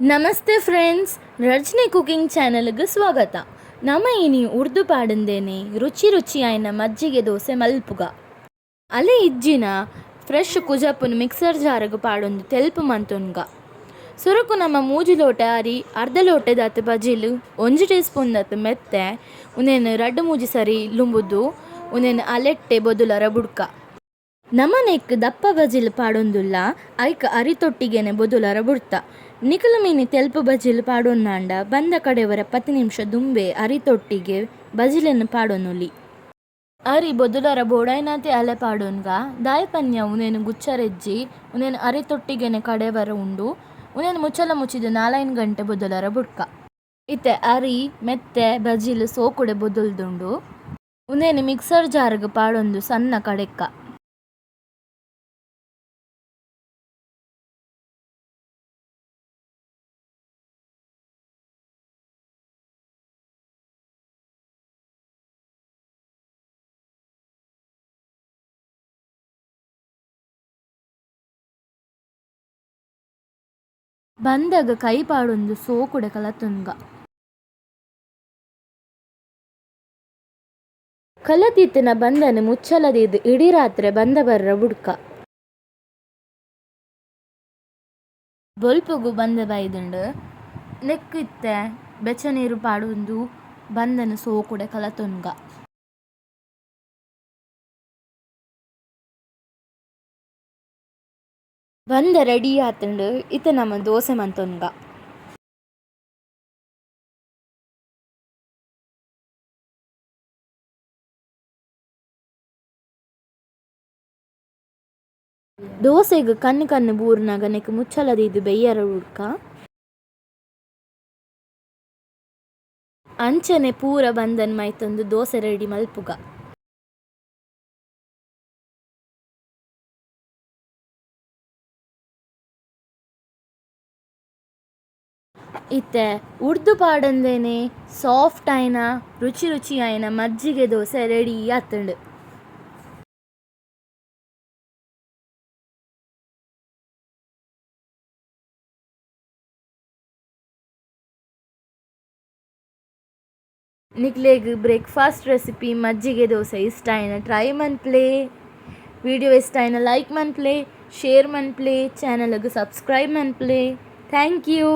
ನಮಸ್ತೆ friends Rajani cooking ಚಾನಲ್ಗೆ ಸ್ವಾಗತ. ನಮ್ಮ ಇನಿ ಉರ್ದು ಪಾಡಂದೇನೆ ರುಚಿ ರುಚಿ ಆಯ್ನ ಮಜ್ಜಿಗೆ ದೋಸೆ ಮಲ್ಪುಗ. ಅಲೆ ಇಜ್ಜಿನ ಫ್ರೆಶ್ ಕುಜಪ್ಪನ್ನು ಮಿಕ್ಸರ್ ಜಾರಗ ಪಾಡೊಂದು ತೆಲ್ಪು ಮಂತೊನ್ಗ. ಸುರಕು ನಮ್ಮ ಮೂಜಿ ಲೋಟ ಅರಿ ಅರ್ಧ ಲೋಟೆ ದತ್ತು ಬಜಿಲು, ಒಂಜಿ ಟೀ ಸ್ಪೂನ್ ದತ್ತು ಮೆತ್ತೆ, ಉನೇನು ರಡ್ಡು ಮೂಜಿ ಸರಿ ಲುಂಬುದು, ಉನೇನು ಅಲೆಟ್ಟೆ ಬದುಲರ ಬುಡ್ಕ. ನಮನೆಕ್ ದಪ್ಪ ಬಜಿಲು ಪಾಡೊಂದುಲ್ಲ, ಐಕ ಅರಿತೊಟ್ಟಿಗೆನೆ ಬೊದುಲರ ಬುಡ್ತ. ನಿಕಲು ತೆಲ್ಪ ಬಜಿಲ್ ಪಾಡೊನ್ನಾಂಡ ಬಂದ ಕಡೆಯವರ ಪತ್ತು ನಿಮಿಷ ದುಂಬೆ ಅರಿತೊಟ್ಟಿಗೆ ಬಜಿಲನ್ನು ಪಾಡೊನುಲಿ ಅರಿ ಬೊದುಲರ ಬೋಡಾಯ್ನಾತೆ ಅಲೆ ಪಾಡೋನ್ಗ ದಾಯಪನ್ಯ ಉನೇನು ಗುಚ್ಚರೆಜ್ಜಿ, ಉನೇನು ಅರಿತೊಟ್ಟಿಗೆನೆ ಕಡೆವರ ಉಂಡು, ಉನೇನು ಮುಚ್ಚಲ ಮುಚ್ಚಿದ ನಾಲೈನ್ ಗಂಟೆ ಬೊದುಲರ ಬುಡ್ಕ ಇತ್ತೆ ಅರಿ, ಮೆತ್ತೆ, ಬಜಿಲ್ ಸೋಕುಡೆ ಬೊದುಲ್ದುಂಡು, ಉನೇನು ಮಿಕ್ಸರ್ ಜಾರ್ಗ್ ಪಾಡೊಂದು ಸಣ್ಣ ಕಡೆಕ್ಕ. ಬಂದಾಗ ಕೈ ಪಾಡೊಂದು ಸೋಕುಡೆ ಕಲತುನ್ಗ ಕಲತಿತ್ತಿನ ಬಂದನೆ ಮುಚ್ಚಲದಿದ್ದು ಇಡೀ ರಾತ್ರಿ ಬಂದ ಬರ್ರ ಬುಡ್ಕ. ಬೊಲ್ಪುಗು ಬಂದ ಬೈದುಂಡು, ನೆಕ್ಕಿತ್ತೆ ಬೆಚ್ಚ ನೀರು ಪಾಡೊಂದು ಬಂದನ ಸೋಕುಡೆ ಕಲತುನ್ಗ ಬಂದ ರೆಡಿ ಆತುಂಡು ಇತ ನಮ್ಮ ದೋಸೆ ಮಂತೊನ್ಗ ದೋಸೆಗ್ ಕಣ್ಣು ಕಣ್ಣು ಬೂರ್ನಾಗ ನೆಕ್ ಮುಚ್ಚಲದಿದ್ದು ಬೆಯ್ಯರ ಉಡ್ಕ ಅಂಚನೆ ಪೂರ ಬಂದನ್ ಮೈತೊಂದು ದೋಸೆ ರೆಡಿ ಮಲ್ಪುಗ. ಇತ್ತೆ ಉರ್ದು ಪಾಡಂದೇನೆ ಸಾಫ್ಟ್ ಆಯ್ನ ರುಚಿ ರುಚಿ ಆಯ್ನ ಮಜ್ಜಿಗೆ ದೋಸೆ ರೆಡಿ ಆತುಂಡು ನಿಕ್ಲೆಗ್ ಬ್ರೇಕ್ಫಾಸ್ಟ್ ರೆಸಿಪಿ ಮಜ್ಜಿಗೆ ದೋಸೆ ಇಷ್ಟ ಆಯ್ನ ಟ್ರೈ ಮನ್ಪ್ಲೆ ವಿಡಿಯೋ ಇಷ್ಟ ಆಯ್ನ ಲೈಕ್ ಮನ್ಪ್ಲೆ ಶೇರ್ ಮನ್ಪ್ಲೆ ಚಾನಲ್ಗೆ ಸಬ್ಸ್ಕ್ರೈಬ್ ಮನ್ಪ್ಲೆ ಥ್ಯಾಂಕ್ ಯು